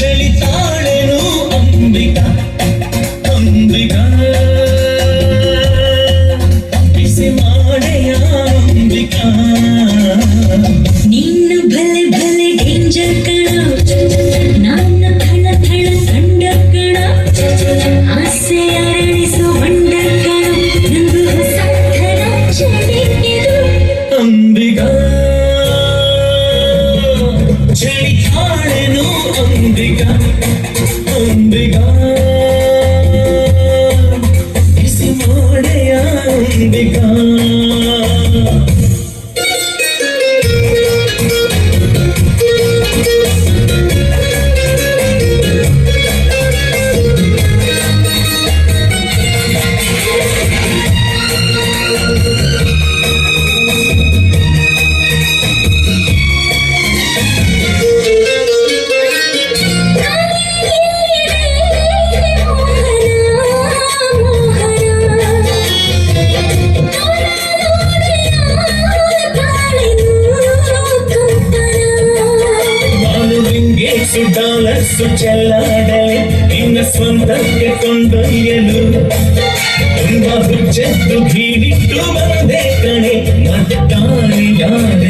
ಚಲಿತಾಳೆನು ಅಂಬಿಕಾ? ಮನಸ್ಸು ಚೆಲ್ಲಾಡಲಿ ನಿನ್ನ ಸ್ವಂತಕ್ಕೆ ಕೊಂಡೊಯ್ಯಲು. ತುಂಬಾ ಹುಚ್ಚೆದ್ದು ಬೀಳಿಟ್ಟು ಬಂದೆ ಕಣೆ. ಮತ್ತಾನೆ ಯಾರೆ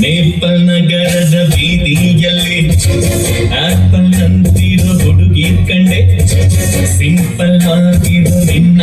ನೇಪನಗರದ ಬೀದಿಯಲ್ಲಿ ಆಪಲ್ ಅಂತಿರೋ ಹುಡುಗಿ ಕಂಡೆ ಸಿಂಪಲ್ ಆಗಿರೋ ನಿನ್ನ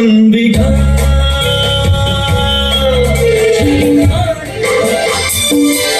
Chandika.